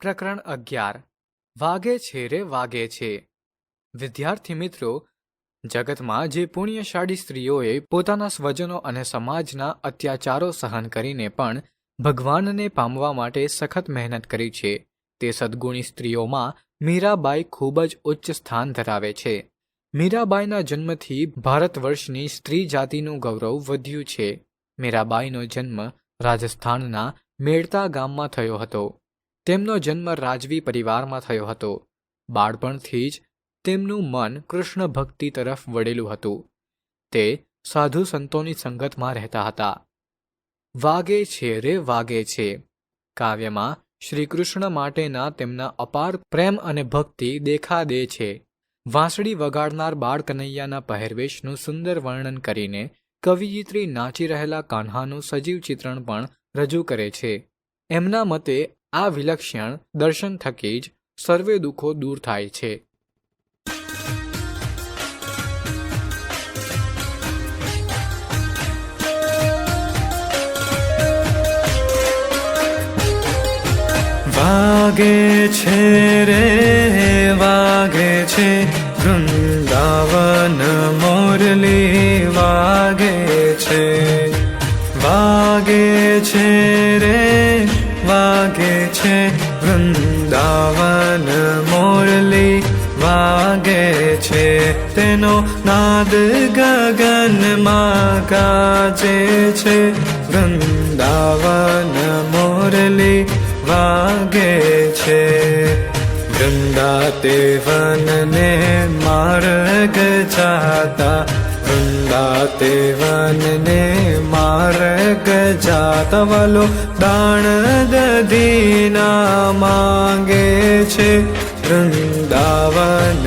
પ્રકરણ અગિયાર. વાગે છે રે વાગે છે. વિદ્યાર્થી મિત્રો, જગતમાં જે પુણ્યશાળી સ્ત્રીઓએ પોતાના સ્વજનો અને સમાજના અત્યાચારો સહન કરીને પણ ભગવાનને પામવા માટે સખત મહેનત કરી છે, તે સદ્ગુણી સ્ત્રીઓમાં મીરાબાઈ ખૂબ જ ઉચ્ચ સ્થાન ધરાવે છે. મીરાબાઈના જન્મથી ભારત વર્ષની સ્ત્રી જાતિનું ગૌરવ વધ્યું છે. મીરાબાઈનો જન્મ રાજસ્થાનના મેળતા ગામમાં થયો હતો. તેમનો જન્મ રાજવી પરિવારમાં થયો હતો. બાળપણથી જ તેમનું મન કૃષ્ણ ભક્તિ તરફ વળેલું હતું. તે સાધુ સંતોની સંગતમાં રહેતા હતા. વાગે છે રે, વાગે છે કાવ્યમાં શ્રી કૃષ્ણ માટેના તેમના અપાર પ્રેમ અને ભક્તિ દેખા દે છે. વાંસળી વગાડનાર બાળ કનૈયાના પહેરવેશનું સુંદર વર્ણન કરીને કવિયત્રી નાચી રહેલા કાન્હાનું સજીવ ચિત્રણ પણ રજૂ કરે છે. એમના મતે આ વિલક્ષણ દર્શન થકી જ સર્વે દુઃખો દૂર થાય છે. વાગે છે રે, વાગે છે, વૃંદાવન મોરલી વાગે છે. વાગે છે રે છે, વૃંદાવન મોરલી વાગે છે. તેનો નાદ ગગનમાં ગાજે છે. વૃંદાવન મોરલી વાગે છે. વૃંદા તે વનને માર્ગ જાતા વૃંદા તે વનને માર્ગ જાતા વાલો દાણ દધીના માંગે છે. વૃંદાવન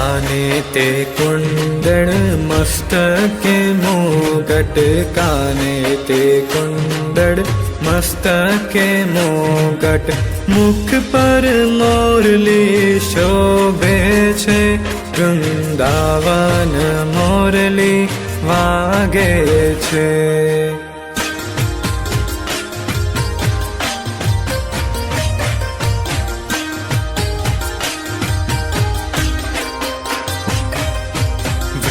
કાને તે કુંડળ મસ્તકે મોગટ કાને તે કુંડળ મસ્તકે મોગટ મુખ પર મોરલી શોભે છે વૃંદાવન મોરલી વાગે છે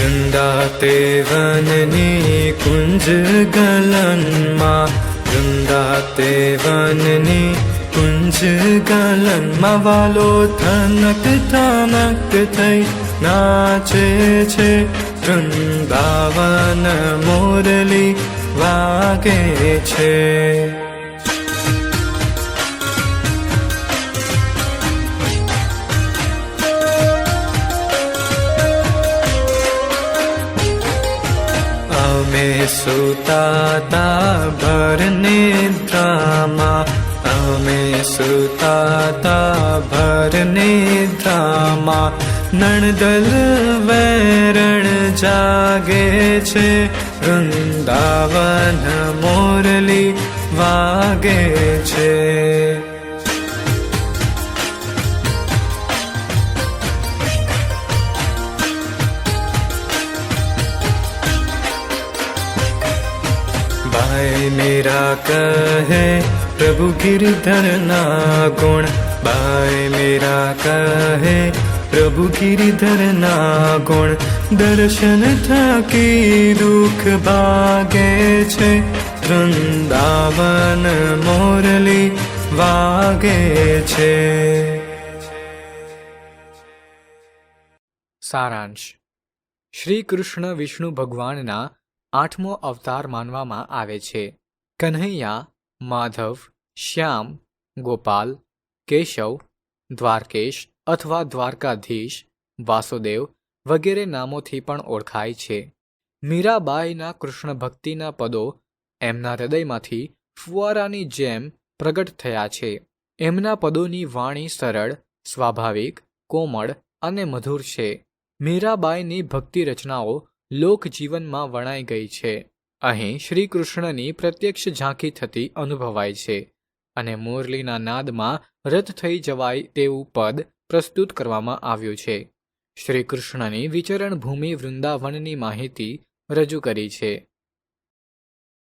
વૃંદા તે વનની કુંજ ગલનમાં વૃંદા તે વનની કુંજ ગલનમાં વાલો થનક થનક થઈ નાચે છે વૃંદાવન મોરલી વાગે છે मेता ता भरम् अमे सुताता ता नणदल वैरण जागे छे वृन्दावन मोरली वागे छे। मेरा कहे प्रभु गिरधर ना गुण भाई मेरा कहे प्रभु गिरधर ना गुण दर्शन थकी दुख भागे छे વૃંદાવન મોરલી વાગે છે સારાંશ શ્રી કૃષ્ણ વિષ્ણુ ભગવાનના આઠમો અવતાર માનવામાં આવે છે. કન્હૈયા માધવ, શ્યામ, ગોપાલ, કેશવ, દ્વારકેશ અથવા દ્વારકાધીશ, વાસુદેવ વગેરે નામોથી પણ ઓળખાય છે. મીરાબાઈના કૃષ્ણ ભક્તિના પદો એમના હૃદયમાંથી ફુવારાની જેમ પ્રગટ થયા છે. એમના પદોની વાણી સરળ, સ્વાભાવિક, કોમળ અને મધુર છે. મીરાબાઈની ભક્તિ રચનાઓ લોકજીવનમાં વણાઈ ગઈ છે. અહીં શ્રી કૃષ્ણની પ્રત્યક્ષ ઝાંખી થતી અનુભવાય છે અને મુરલીના નાદમાં રત થઈ જવાય તેવું પદ પ્રસ્તુત કરવામાં આવ્યું છે. શ્રી કૃષ્ણની વિચરણ ભૂમિ વૃંદાવનની માહિતી રજૂ કરી છે.